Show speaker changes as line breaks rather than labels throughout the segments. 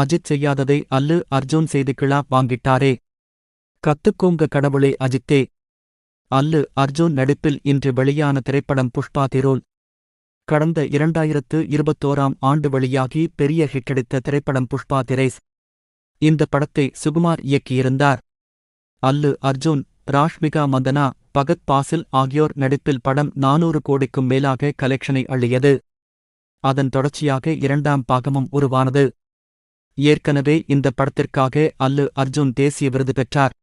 அஜித் செய்யாததை அல்லு அர்ஜுன் செய்து கிளா வாங்கிட்டாரே. கத்துக்கோங்க கடவுளே அஜித்தே. அல்லு அர்ஜுன் நடிப்பில் இன்று வெளியான திரைப்படம் புஷ்பா திரோல். கடந்த இரண்டாயிரத்து இருபத்தோராம் ஆண்டு வெளியாகி பெரிய ஹிட்டடித்த திரைப்படம் புஷ்பா திரேஸ். இந்த படத்தை சுகுமார் இயக்கியிருந்தார். அல்லு அர்ஜுன் ராஷ்மிகா மந்தனா பகத் பாசில் ஆகியோர் நடிப்பில் படம் நானூறு கோடிக்கும் மேலாக கலெக்ஷனை அள்ளியது. அதன் தொடர்ச்சியாக இரண்டாம் பாகமும் உருவானது. ஏற்கனவே இந்த படத்திற்காக அல்லு அர்ஜுன் தேசிய விருது பெற்றார்.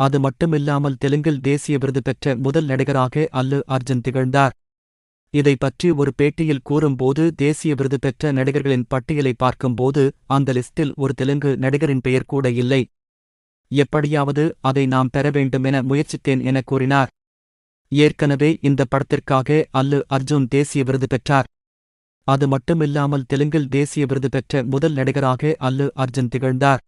அது மட்டுமில்லாமல் தெலுங்கில் தேசிய விருது பெற்ற முதல் நடிகராக அல்லு அர்ஜுன் திகழ்ந்தார். இதை பற்றி ஒரு பேட்டியில் கூறும்போது தேசிய விருது பெற்ற நடிகர்களின் பட்டியலை பார்க்கும்போது அந்த லிஸ்டில் ஒரு தெலுங்கு நடிகரின் பெயர் கூட இல்லை. எப்படியாவது அதை நாம் பெற வேண்டுமென முயற்சித்தேன் என கூறினார். ஏற்கனவே இந்த படத்திற்காக அல்லு அர்ஜுன் தேசிய விருது பெற்றார். அது மட்டுமில்லாமல் தெலுங்கில் தேசிய விருது பெற்ற முதல் நடிகராக அல்லு அர்ஜுன் திகழ்ந்தார்.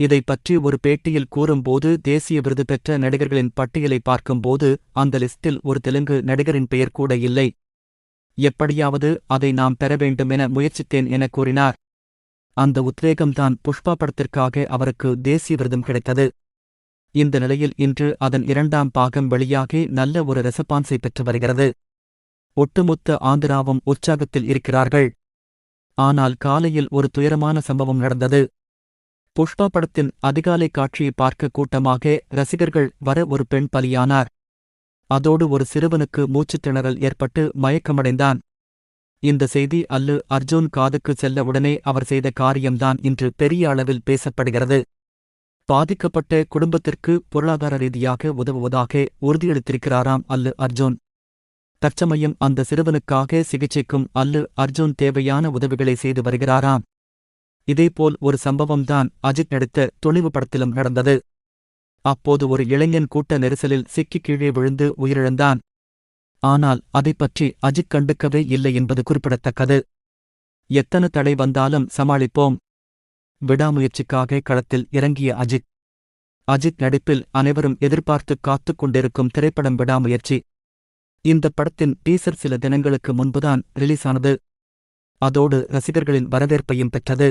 இதை பற்றி ஒரு பேட்டியில் கூறும்போது தேசிய விருது பெற்ற நடிகர்களின் பட்டியலை பார்க்கும்போது அந்த லிஸ்டில் ஒரு தெலுங்கு நடிகரின் பெயர் கூட இல்லை. எப்படியாவது அதை நாம் பெற வேண்டுமென முயற்சித்தேன் என கூறினார். அந்த உத்வேகம்தான் புஷ்பா படத்திற்காக அவருக்கு தேசிய விருதும் கிடைத்தது. இந்த நிலையில் இன்று அதன் இரண்டாம் பாகம் வெளியாகி நல்ல ஒரு ரெசபான்ஸை பெற்று வருகிறது. ஒட்டுமொத்த ஆந்திராவும் உற்சாகத்தில் இருக்கிறார்கள். ஆனால் காலையில் ஒரு துயரமான சம்பவம் நடந்தது. புஷ்பா படத்தின் அதிகாலை காட்சியை பார்க்க கூட்டமாக ரசிகர்கள் வர ஒரு பெண் பலியானார். அதோடு ஒரு சிறுவனுக்கு மூச்சுத் திணறல் ஏற்பட்டு மயக்கமடைந்தான். இந்த செய்தி அல்லு அர்ஜுன் காதுக்கு செல்ல உடனே அவர் செய்த காரியம்தான் இன்று பெரிய அளவில் பேசப்படுகிறது. பாதிக்கப்பட்ட குடும்பத்திற்கு பொருளாதார ரீதியாக உதவுவதாக உறுதியளித்திருக்கிறாராம் அல்லு அர்ஜுன். தற்சமயம் அந்த சிறுவனுக்காக சிகிச்சைக்கும் அல்லு அர்ஜுன் தேவையான உதவிகளை செய்து வருகிறாராம். இதேபோல் ஒரு சம்பவம்தான் அஜித் நடித்த துணிவு படத்திலும் நடந்தது. அப்போது ஒரு இளைஞன் கூட்ட நெரிசலில் சிக்கி கீழே விழுந்து உயிரிழந்தான். ஆனால் அதைப் பற்றி அஜித் கண்டுக்கவே இல்லை என்பது குறிப்பிடத்தக்கது. எத்தனை தடை வந்தாலும் சமாளிப்போம். விடாமுயற்சிக்காக களத்தில் இறங்கிய அஜித். அஜித் நடிப்பில் அனைவரும் எதிர்பார்த்து காத்துக் கொண்டிருக்கும் திரைப்படம் விடாமுயற்சி. இந்த படத்தின் டீசர் சில தினங்களுக்கு முன்புதான் ரிலீஸ் ஆனது அதோடு ரசிகர்களின் வரவேற்பையும் பெற்றது.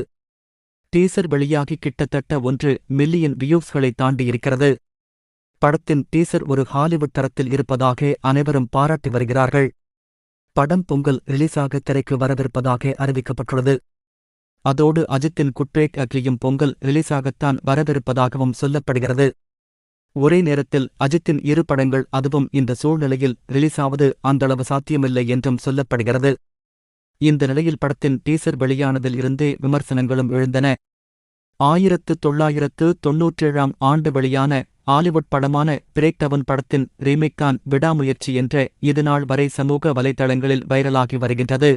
டீசர் வெளியாகி கிட்டத்தட்ட ஒன்று மில்லியன் வியூஸ்களை தாண்டியிருக்கிறது. படத்தின் டீசர் ஒரு ஹாலிவுட் தரத்தில் இருப்பதாக அனைவரும் பாராட்டி வருகிறார்கள். படம் பொங்கல் ரிலீஸாக திரைக்கு வரவிருப்பதாக அறிவிக்கப்பட்டுள்ளது. அதோடு அஜித்தின் குட்ரேக் அக்லியும் பொங்கல் ரிலீஸாகத்தான் வரவிருப்பதாகவும் சொல்லப்படுகிறது. ஒரே நேரத்தில் அஜித்தின் இரு படங்கள் அதுவும் இந்த சூழ்நிலையில் ரிலீஸாவது அந்தளவு சாத்தியமில்லை என்றும் சொல்லப்படுகிறது. இந்த நிலையில் படத்தின் டீசர் வெளியானதில் இருந்தே விமர்சனங்களும் எழுந்தன. ஆயிரத்து தொள்ளாயிரத்து தொன்னூற்றேழாம் ஆண்டு வெளியான ஆலிவுட் படமான பிரேக்டவன் படத்தின் ரீமேக்கான் விடாமுயற்சி என்ற இதுநாள் வரை சமூக வலைதளங்களில் வைரலாகி வருகின்றது.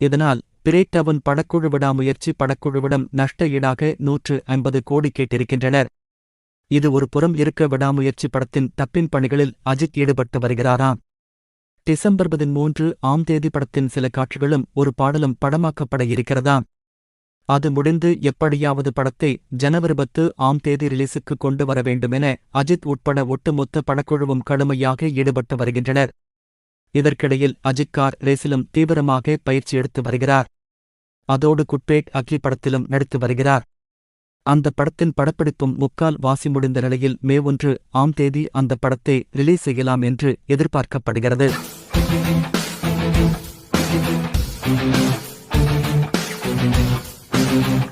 இதனால் பிரேக்டவன் படக்குழு விடாமுயற்சி படக்குழுவிடம் நஷ்ட ஈடாக நூற்று ஐம்பது கோடி கேட்டிருக்கின்றனர். இது ஒரு புறம் இருக்க விடாமுயற்சி படத்தின் தப்பின் பணிகளில் அஜித் ஈடுபட்டு வருகிறாராம். டிசம்பர் பதிமூன்று ஆம் தேதி படத்தின் சில காட்சிகளும் ஒரு பாடலும் படமாக்கப்பட இருக்கிறதாம். அது முடிந்து எப்படியாவது படத்தை ஜனவரி பத்து ஆம் தேதி ரிலீஸுக்கு கொண்டு வர வேண்டுமென அஜித் உட்பட ஒட்டுமொத்த படக்குழுவும் கடுமையாக ஈடுபட்டு வருகின்றனர். இதற்கிடையில் அஜித் கார் ரேசிலும் தீவிரமாக பயிற்சி எடுத்து வருகிறார். அதோடு குட்பேட் அக்லி படத்திலும் நடித்து வருகிறார். அந்த படத்தின் படப்பிடிப்பும் முக்கால் வாசி முடிந்த நிலையில் மே ஒன்று ஆம் தேதி அந்த படத்தை ரிலீஸ் செய்யலாம் என்று எதிர்பார்க்கப்படுகிறது
Thank you.